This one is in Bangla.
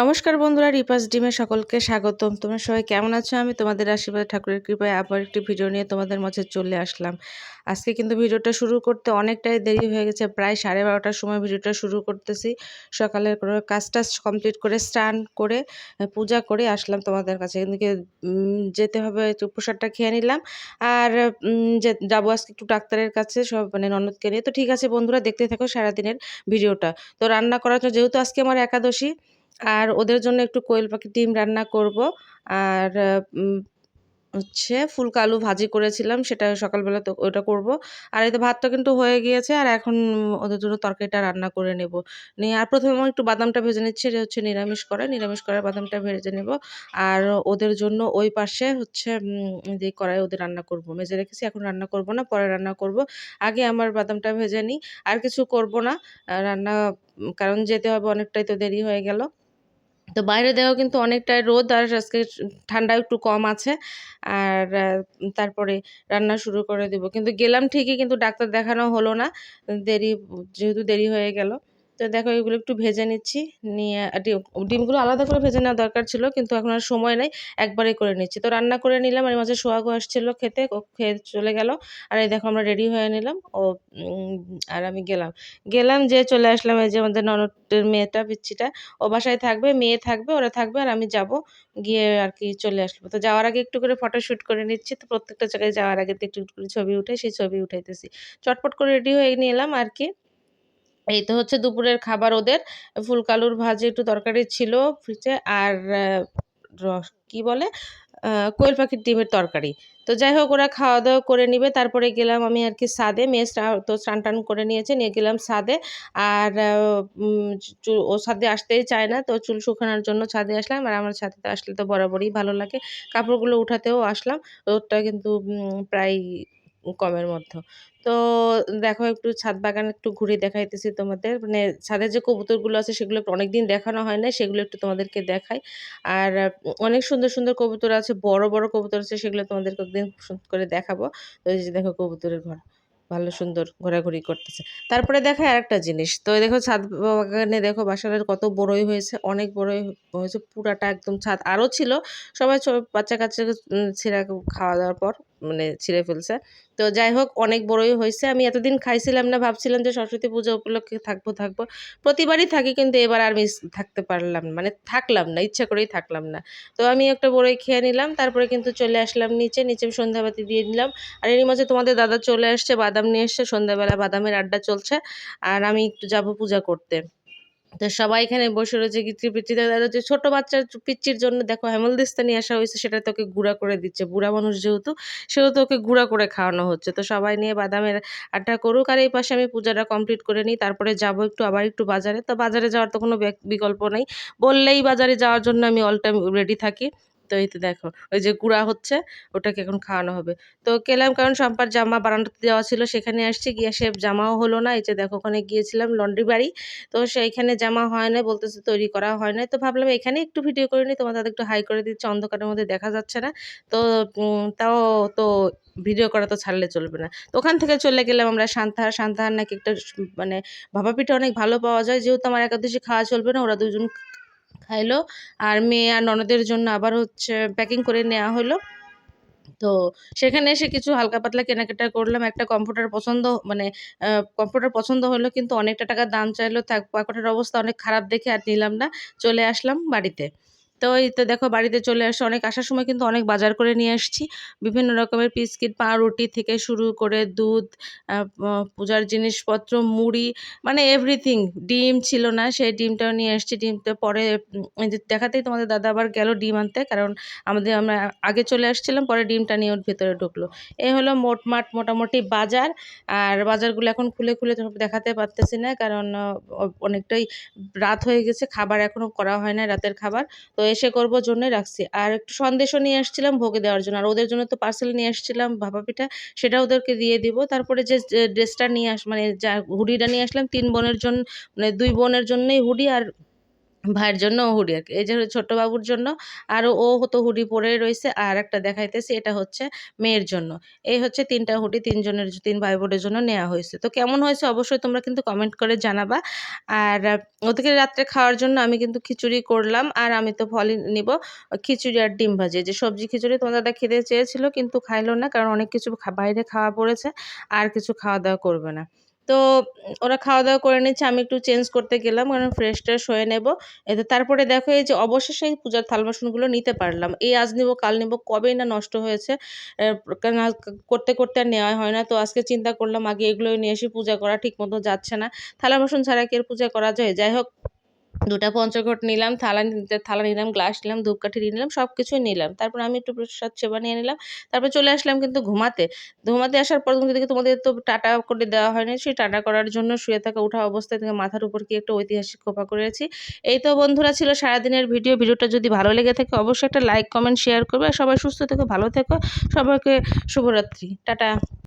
নমস্কার বন্ধুরা, রিপাস ডিমে সকলকে স্বাগতম। তোমরা সবাই কেমন আছো? আমি তোমাদের আশীর্বাদ, ঠাকুরের কৃপায় আবার একটি ভিডিও নিয়ে তোমাদের মাঝে চলে আসলাম। আজকে কিন্তু ভিডিওটা শুরু করতে অনেকটাই দেরি হয়ে গেছে, প্রায় সাড়ে বারোটার সময় ভিডিওটা শুরু করতেছি। সকালের কোনো কাজ টাজ কমপ্লিট করে, স্নান করে পূজা করে আসলাম তোমাদের কাছে। এদিকে যেতে হবে প্রসাদটা খেয়ে নিলাম। আর যে, যাব আজকে একটু ডাক্তারের কাছে, সব মানে ননদকে নিয়ে। তো ঠিক আছে বন্ধুরা, দেখতে থাকো সারাদিনের ভিডিওটা। তো রান্না করার জন্য, যেহেতু আজকে আমার একাদশী আর ওদের জন্য একটু কোয়েল পাখি ডিম রান্না করব। আর হচ্ছে ফুলকা আলু ভাজি করেছিলাম, সেটা সকালবেলা তো ওটা করব। আর এতে ভাতটা কিন্তু হয়ে গিয়েছে, আর এখন ওদের জন্য তরকারিটা রান্না করে নেব। নিয়ে আর প্রথমে আমি একটু বাদামটা ভেজে নিচ্ছি, এটা হচ্ছে নিরামিষ করে। নিরামিষ করার বাদামটা ভেজে নেব। আর ওদের জন্য ওই পাশে হচ্ছে যে কড়াই ওদের রান্না করব। মেজে রেখেছি, এখন রান্না করব না, পরে রান্না করব। আগে আমার বাদামটা ভেজে নিই, আর কিছু করব না। রান্না কারণ যেতে হবে অনেকটাই তো দেরি হয়ে গেল। তো বাইরে দেওয়া কিন্তু অনেকটাই রোদ আর আজকে ঠান্ডা একটু কম আছে। আর তারপরে রান্না শুরু করে দেব। কিন্তু গেলাম ঠিকই কিন্তু ডাক্তার দেখানো হলো না। দেরি, যেহেতু দেরি হয়ে গেল। তো দেখো এগুলো একটু ভেজে নিচ্ছি। নিয়ে ডিম, ডিমগুলো আলাদা করে ভেজে নেওয়া দরকার ছিল, কিন্তু এখন আর সময় নেই, একবারে করে নিচ্ছি। তো রান্না করে নিলাম আর মাঝে সোয়াগো আসছিল খেতে, ও খেয়ে চলে গেল। আর এই দেখো আমরা রেডি হয়ে নিলাম, ও আর আমি গেলাম। গেলাম যে চলে আসলাম, এই যে আমাদের ননদের মেয়েটা পিচ্ছিটা ও বাসায় থাকবে, মেয়ে থাকবে, ওরা থাকবে, আর আমি যাব, গিয়ে আর কি চলে আসব। তো যাওয়ার আগে একটু করে ফটো শ্যুট করে নিচ্ছি, তো প্রত্যেকটা জায়গায় যাওয়ার আগে তো একটু করে ছবি উঠে সেই ছবি উঠাইতেছি। চটপট করে রেডি হয়ে নিলাম আর কি। এই তো হচ্ছে দুপুরের খাবার ওদের। ফুলকালুর ভাজি একটু তরকারি ছিল ফ্রিজে আর রস, কি বলে? কোয়েল পাখির ডিমের তরকারি। তো যাই হোক, ওরা খাওয়া দাওয়া করে নিবে। তারপরে গেলাম আমি আর কি সাদে। মেয়ে তো স্নান টান করে নিয়েছে, নিয়ে গেলাম সাদে। আর ও সাদে আসতেই চায় না। তো চুল শুকানোর জন্য ছাদে আসলাম। আর আমার ছাদে আসলে তো বরাবরই ভালো লাগে। কাপড়গুলো উঠাতেও আসলাম। রোদটা কিন্তু প্রায় কমের মধ্যে। তো দেখো একটু ছাদ বাগান একটু ঘুরে দেখাইতেছি তোমাদের। মানে ছাদের যে কবুতরগুলো আছে সেগুলো অনেকদিন দেখানো হয় না সেগুলো একটু তোমাদেরকে দেখাই। আর অনেক সুন্দর সুন্দর কবুতর আছে, বড় বড় কবুতর আছে, সেগুলো তোমাদেরকে একদিন সুন্দর করে দেখাবো। তো এই যে দেখো কবুতরের ঘর, ভালো সুন্দর ঘোরাঘুরি করতেছে। তারপরে দেখো আর একটা জিনিস, তো দেখো ছাদ বাগানে দেখো বাসাটার কত বড়ই হয়েছে, অনেক বড়ই হয়েছে, পুরাটা একদম ছাদ। আরও ছিল, সবাই বাচ্চা কাচ্চা ছেঁড়া খাওয়া দাওয়ার পর। মানে ছিঁড়ে ফেলছে। তো যাই হোক, অনেক বড়ই হয়েছে। আমি এতদিন খাইছিলাম না, ভাবছিলাম যে সরস্বতী পুজো উপলক্ষে থাকব থাকব। প্রতিবারই থাকি, কিন্তু এবার আর মিস থাকতে পারলাম মানে থাকলাম না, ইচ্ছা করেই থাকলাম না। তো আমি একটা বড়ই খেয়ে নিলাম, তারপরে কিন্তু চলে আসলাম নিচে। নিচে সন্ধ্যাবাতি দিয়ে নিলাম। আর এর মাঝে তোমাদের দাদা চলে আসছে, বাদাম নিয়ে এসছে। সন্ধ্যাবেলা বাদামের আড্ডা চলছে। আর আমি একটু যাব পূজা করতে। তো সবাই এখানে বসে রয়েছে গিত্রি পিচ্চিতে যে ছোটো বাচ্চার পিচ্চির জন্য দেখো হেমলদিস্তানি আসা হয়েছে, সেটা তোকে গুঁড়া করে দিচ্ছে। বুড়া মানুষ যেহেতু সেহেতু ওকে গুঁড়া করে খাওয়ানো হচ্ছে। তো সবাই নিয়ে বাদামের আড্ডা করুক আর এই পাশে আমি পূজাটা কমপ্লিট করে নিই। তারপরে যাব একটু আবার একটু বাজারে। তো বাজারে যাওয়ার তো কোনো বিকল্প নেই। বললেই বাজারে যাওয়ার জন্য আমি অল টাইম রেডি থাকি। তো এই তো দেখো, ওই যে গুঁড়া হচ্ছে, ওটাকে এখন খাওয়ানো হবে। তো কেলাম কারণ সম্পার জামা বারান্দাতে দেওয়া ছিল, সেখানে আসছি, গিয়ে সে জামাও হলো না, এই যে দেখো ওখানে গিয়েছিলাম লন্ড্রি বাড়ি, তো সেইখানে জামা হয় না বলতেছে তৈরি করা হয় না তো ভাবলাম এখানে একটু ভিডিও করে নিই, তোমাদের একটু হাই করে দিচ্ছে, অন্ধকারের মধ্যে দেখা যাচ্ছে না। তো তাও তো ভিডিও করা তো ছাড়লে চলবে না। তো ওখান থেকে চলে গেলাম আমরা সান্তাহার সান্তাহার নাকি একটা মানে ভাপা পিঠা অনেক ভালো পাওয়া যায়, যেহেতু আমার একাদশী খাওয়া চলবে না, ওরা দুজন খাইলো আর মেয়ে আর ননদের জন্য আবার হচ্ছে প্যাকিং করে নেওয়া হলো তো সেখানে এসে কিছু হালকা পাতলা কেনাকাটা করলাম। একটা কম্পিউটার পছন্দ মানে কম্পিউটার পছন্দ হলো কিন্তু অনেকটা টাকা দাম চাইলো। থাক, পকেটের অবস্থা অনেক খারাপ দেখে আর নিলাম না। চলে আসলাম বাড়িতে। তো এই তো দেখো বাড়িতে চলে আসে। অনেক আসার সময় কিন্তু অনেক বাজার করে নিয়ে আসছি। বিভিন্ন রকমের বিস্কিট, পাউরুটি থেকে শুরু করে দুধ পূজার জিনিসপত্র, মুড়ি মানে এভরিথিং ডিম ছিল না, সেই ডিমটাও নিয়ে আসছি। ডিমটা পরে দেখাতেই তোমাদের দাদা আবার গেল ডিম আনতে, কারণ আমাদের, আমরা আগে চলে আসছিলাম, পরে ডিমটা নিয়ে ওর ভেতরে ঢুকলো। এই হলো মোটমাট, মোটামুটি বাজার। আর বাজারগুলো এখন খুলে খুলে দেখাতে পারতেছি না, কারণ অনেকটাই রাত হয়ে গেছে, খাবার এখনও করা হয় না রাতের খাবার। তো এসে করব জন্যই রাখছি। আর একটু সন্দেশও নিয়ে আসছিলাম ভোগে দেওয়ার জন্য। আর ওদের জন্য তো পার্সেল নিয়ে আসছিলাম, ভাপা পিঠা, সেটা ওদেরকে দিয়ে দিব। তারপরে যে ড্রেসটা নিয়ে আস মানে যা হুডিটা নিয়ে আসলাম, তিন বোনের জন্য মানে দুই বোনের জন্যই হুডি আর ভাইয়ের জন্য হুডি আর এই যে ছোট্ট বাবুর জন্য, আর ও হতো হুডি পরেই রয়েছে, আর একটা দেখাইতেছি, এটা হচ্ছে মেয়ের জন্য। এই হচ্ছে তিনটা হুডি তিনজনের তিন ভাই বোনের জন্য নেওয়া হয়েছে। তো কেমন হয়েছে অবশ্যই তোমরা কিন্তু কমেন্ট করে জানাবা। আর ওদেরকে রাত্রে খাওয়ার জন্য আমি কিন্তু খিচুড়ি করলাম, আর আমি তো ফলই নিব, খিচুড়ি আর ডিম ভাজি। যে সবজি খিচুড়ি তোমার দাদা খেতে চেয়েছিল, কিন্তু খাইলো না, কারণ অনেক কিছু বাইরে খাওয়া পড়েছে, আর কিছু খাওয়া দাওয়া করবে না। তো ওরা খাওয়া দাওয়া করে নিচ্ছে, আমি একটু চেঞ্জ করতে গেলাম, কারণ ফ্রেশ ট্রেশ হয়ে নেব। এতে তারপরে দেখো এই যে অবশেষে এই পূজার থাল বাসনগুলো নিতে পারলাম। এই আজ নেব, কাল নেব, কবেই না নষ্ট হয়েছে। করতে করতে আর নেওয়া হয় না। তো আজকে চিন্তা করলাম, আগে এগুলোই নিয়ে এসে পূজা করা ঠিক মতো যাচ্ছে না। থালা বাসন ছাড়া কি আর পূজা করা যায়? যাই হোক দুটা পঞ্চঘট নিলাম, থালা থালা নিলাম, গ্লাস নিলাম, ধূপকাঠি নিলাম সব কিছুই নিলাম। তারপর আমি একটু প্রসাদ সেবা নিয়ে নিলাম। তারপর চলে আসলাম কিন্তু ঘুমাতে। ঘুমাতে আসার পর দেখি তোমাদের তো টাটা করে দেওয়া হয়নি। সেই টাটা করার জন্য শুয়ে থাকা ওঠা অবস্থায় থেকে মাথার উপর কি একটা ঐতিহাসিক খোপা করেছি। এই তো বন্ধুরা ছিল সারাদিনের ভিডিও। ভিডিওটা যদি ভালো লেগে থাকে অবশ্যই একটা লাইক, কমেন্ট, শেয়ার করবে। আর সবাই সুস্থ থেকো, ভালো থেকো। সবাইকে শুভরাত্রি। টাটা।